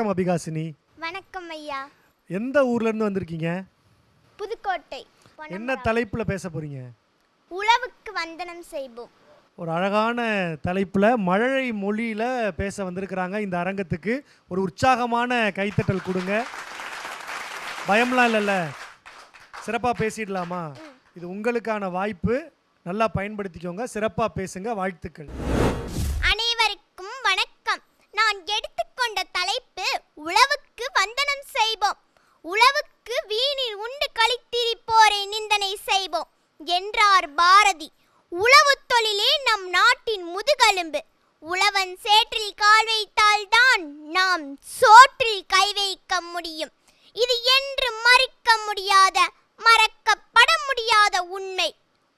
வணக்கம் அபிகாசினி. வணக்கம் ஐயா. எந்த ஊர்ல இருந்து வந்திருக்கீங்க? புதுக்கோட்டை என்ன. தலைப்புல பேச போறீங்க? உழவுக்கு வந்தனம் செய்வோம். ஒரு அழகான தலைப்புல மழலை மொழியில பேச வந்திருக்கிறாங்க இந்த அரங்கத்துக்கு. ஒரு உற்சாகமான கைத்தட்டல் கொடுங்க. பயம்லாம் இல்லைல்ல? சிறப்பாக பேசிடலாமா? இது உங்களுக்கான வாய்ப்பு. நல்லா பயன்படுத்திக்கோங்க. சிறப்பாக பேசுங்க. வாழ்த்துக்கள் அனைவருக்கும் வணக்கம் நான் எடுத்துக்கொண்ட தலைப்பு உழவுக்கு வந்தனம் செய்வோம் உழவுக்கு வீணில் உண்டு கழித்திருப்போரை நிந்தனை செய்வோம் என்றார் பாரதி. உழவு தொழிலே நம் நாட்டின் முதுகெலும்பு. உழவன் சேற்றில் கால் வைத்தால்தான் நாம் சோற்றில் கை வைக்க முடியும். இது என்று மறிக்க முடியாத மறக்கப்பட முடியாத உண்மை.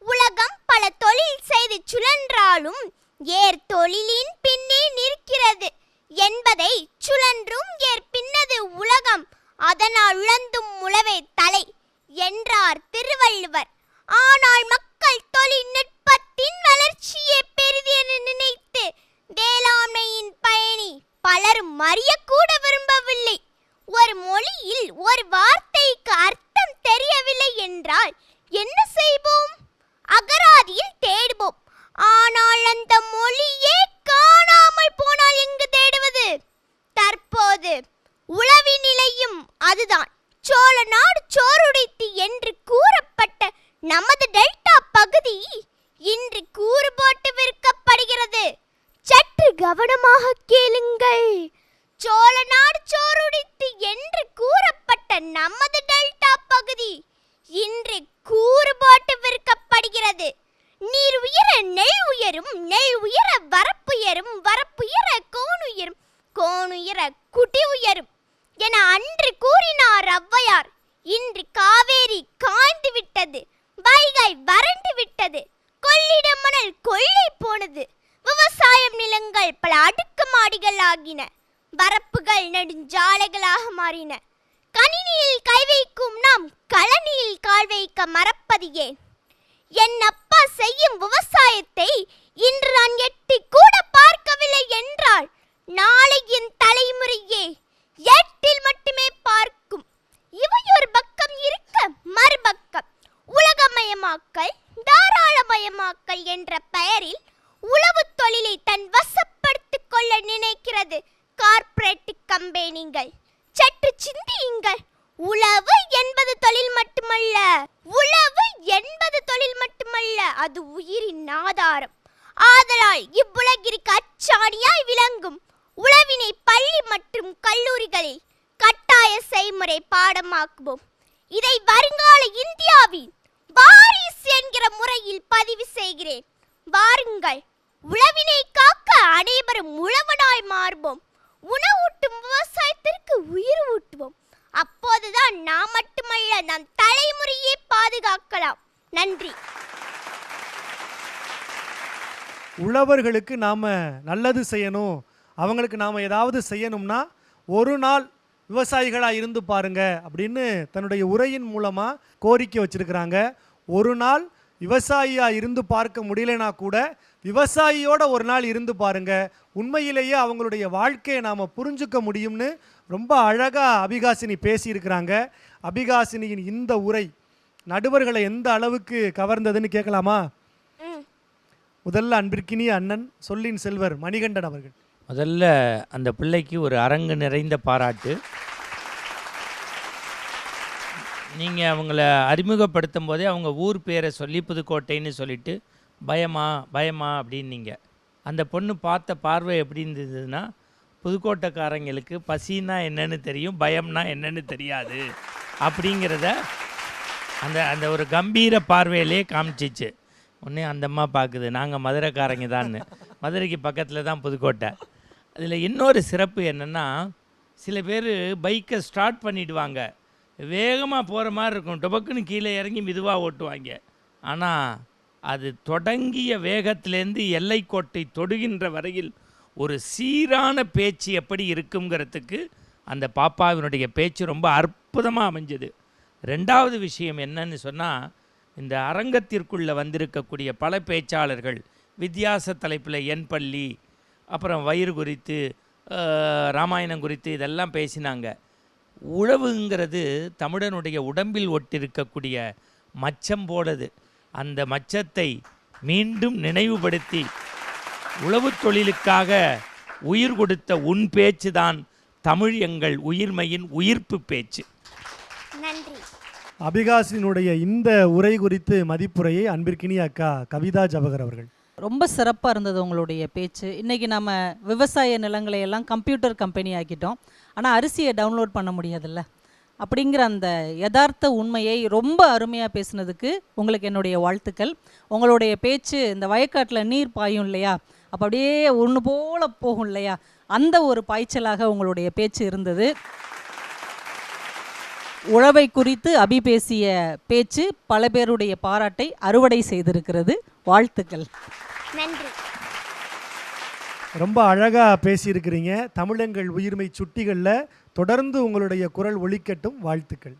உலகம் பல தொழில் செய்து சுழன்றாலும் ஏர் தொழிலின் பின்னே நிற்கிற என்பதை சுழன்றும் ஏர் பின்னது உலகம் அதனால் உழந்தும் உழவே தலை என்றார் திருவள்ளுவர் ஆனால் மக்கள் தொழில்நுட்பத்தின் வளர்ச்சியே பெரிது என நினைத்து வேளாண்மையின் பயணி பலரும் அறியக்கூட விரும்பவில்லை ஒரு மொழியில் ஒரு வார்த்தைக்கு அர்த்தம் தெரியவில்லை என்றால் என்ன செய்வோம்? அகராதியில் தேடுவோம். ஆனால் அந்த மொழியே காணாமல் போனால் எங்கு தேடுவது? தற்போது உளவி நிலையும் அதுதான். சோழ நாடு சோறுடைத்து என்று கூறப்பட்ட நமது டெல்டா பகுதி இன்று கூறு போட்டு விற்கப்படுகிறது. சற்று கவனமாக கேளுங்கள். சோழ நாடு சோறுடைத்து என்று கூறப்பட்ட நமது டெல்டா பகுதி இன்று கூறு போட்டு விற்கப்படுகிறது நீர் உயர நெல் உயரும் நெல் உயர வரப்புயரும் வரப்புயர கோணுயரும் கோணுயர குடி உயரும் என அன்று கூறினார் ஔவையார். இன்று காவேரி காய்ந்து விட்டது வைகை வறண்டு விட்டது கொள்ளிட மணல் கொள்ளை போனது விவசாயம் நிலங்கள் பல அடுக்கு மாடிகள் ஆகின வரப்புகள் நெடுஞ்சாலைகளாக மாறின. கணினியில் கை வைக்கும் நாம் கழனியில் கால் வைக்க மறப்பது ஏன்? என் அப்பா செய்யும் விவசாயத்தை இன்று நான் எட்டி கூட பார்க்கவில்லை என்றால் நாளை என் தலைமுறையே எட்டில் மட்டுமே பார்க்கும். இவை ஒரு பக்கம் இருக்க மறுபக்கம். உலகமயமாக்கல் தாராளமயமாக்கல் என்ற பெயரில் உளவு தொழிலை தன் வசப்படுத்திக் கொள்ள நினைக்கிறது. கார்ப்பரேட் கம்பெனிகள் சற்று சிந்தியுங்கள். உழவு என்பது தொழில் மட்டுமல்ல. உழவு என்பது தொழில் மட்டுமல்ல. அது உயிரின் ஆதாரம் ஆதலால் இவ்வுலகிற்கு அச்சாணியாய் விளங்கும் உழவினை பள்ளி மற்றும் கல்லூரிகளில் கட்டாய செய்முறை பாடமாக்குவோம். இதை வருங்கால இந்தியாவின் வாரிசு என்கிற முறையில் பதிவு செய்கிறேன். வாருங்கள் உழவினை காக்க அனைவரும் உழவனாய் மாறுவோம். உணவூட்டும் விவசாயத்திற்கு உயிர் நாம் மட்டுமல்ல நம் தலைமுறையே பாதுகாக்கலாம். நன்றி. உழவர்களுக்கு நாம் நல்லது செய்யணும். அவங்களுக்கு நாம் ஏதாவது செய்யணும்னா ஒரு நாள் விவசாயிகளாக இருந்து பாருங்க அப்படின்னு தன்னுடைய உரையின் மூலமாக கோரிக்கை வச்சிருக்கிறாங்க. ஒரு நாள் விவசாயியாக இருந்து பார்க்க முடியலனா கூட விவசாயியோட ஒரு நாள் இருந்து பாருங்க. உண்மையிலேயே அவங்களுடைய வாழ்க்கையை நாம் புரிஞ்சுக்க முடியும்னு ரொம்ப அழகாக அபிகாசினி பேசியிருக்கிறாங்க. அபிகாசினியின் இந்த உரை நடுவர்களை எந்த அளவுக்கு கவர்ந்ததுன்னு கேட்கலாமா? ம். முதல்ல அன்பிற்கினிய அண்ணன் சொல்லின் செல்வர் மணிகண்டன் அவர்கள். முதல்ல அந்த பிள்ளைக்கு ஒரு அரங்கு நிறைந்த பாராட்டு. நீங்கள் அவங்கள அறிமுகப்படுத்தும் போதே அவங்க ஊர் பேரை சொல்லி புதுக்கோட்டைன்னு சொல்லிட்டு பயமா பயமா அப்படின்னீங்க. அந்த பொண்ணு பார்த்த பார்வை எப்படி இருந்ததுன்னா புதுக்கோட்டைக்காரங்களுக்கு பசின்னா என்னன்னு தெரியும் பயம்னா என்னன்னு தெரியாது அப்படிங்கிறத அந்த அந்த ஒரு கம்பீர பார்வையிலே காமிச்சிச்சு. உடனே அந்த அம்மா பார்க்குது நாங்கள் மதுரைக்காரங்க தான் மதுரைக்கு பக்கத்தில் தான் புதுக்கோட்டை. அதில் இன்னொரு சிறப்பு என்னென்னா சில பேர் பைக்கை ஸ்டார்ட் பண்ணிவிடுவாங்க வேகமாக போகிற மாதிரி இருக்கும். டொபக்குன்னு கீழே இறங்கி மெதுவாக ஓட்டுவாங்க. ஆனால் அது தொடங்கிய வேகத்திலேருந்து எல்லைக்கோட்டை தொடுகின்ற வரையில் ஒரு சீரான பேச்சு எப்படி இருக்குங்கிறதுக்கு அந்த பாப்பாவினுடைய பேச்சு ரொம்ப அற்புதமாக அமைஞ்சது. ரெண்டாவது விஷயம் என்னன்னு சொன்னால் இந்த அரங்கத்திற்குள்ளே வந்திருக்கக்கூடிய பல பேச்சாளர்கள் வித்தியாச தலைப்பில் என் பள்ளி அப்புறம் வயிறு குறித்து ராமாயணம் குறித்து இதெல்லாம் பேசினாங்க. உழவுங்கிறது தமிழனுடைய உடம்பில் ஒட்டிருக்கக்கூடிய மச்சம் போலது. அந்த மச்சத்தை மீண்டும் நினைவுபடுத்தி உழவுத் தொழிலுக்காக உயிர் கொடுத்த உன் பேச்சு தான் தமிழ் எங்கள் உயிர்மையின் உயிர்ப்பு பேச்சு. நன்றி. அபிகாசினுடைய இந்த உரை குறித்து மதிப்புரையை அன்பிற்கினிய அக்கா கவிதா ஜவஹர் அவர்கள். ரொம்ப சிறப்பாக இருந்தது உங்களுடைய பேச்சு. இன்றைக்கி நம்ம விவசாய நிலங்களை எல்லாம் கம்ப்யூட்டர் கம்பெனி ஆக்கிட்டோம். ஆனால் அரிசியை டவுன்லோட் பண்ண முடியாதுல்ல? அப்படிங்கிற அந்த யதார்த்த உண்மையை ரொம்ப அருமையாக பேசுனதுக்கு உங்களுக்கு என்னுடைய வாழ்த்துக்கள். உங்களுடைய பேச்சு இந்த வயக்காட்டில் நீர் பாயும் இல்லையா? அப்போ அப்படியே ஒன்று போல போகும் இல்லையா? அந்த ஒரு பாய்ச்சலாக உங்களுடைய பேச்சு இருந்தது. உழவை குறித்து அபி பேசிய பேச்சு பல பேருடைய பாராட்டை அறுவடை செய்திருக்கிறது. வாழ்த்துக்கள். நன்றி. ரொம்ப அழகாக பேசியிருக்கிறீங்க. தமிழங்கள் உயிர்மை சுட்டிகளில் தொடர்ந்து உங்களுடைய குரல் ஒழிக்கட்டும் வாழ்த்துக்கள்.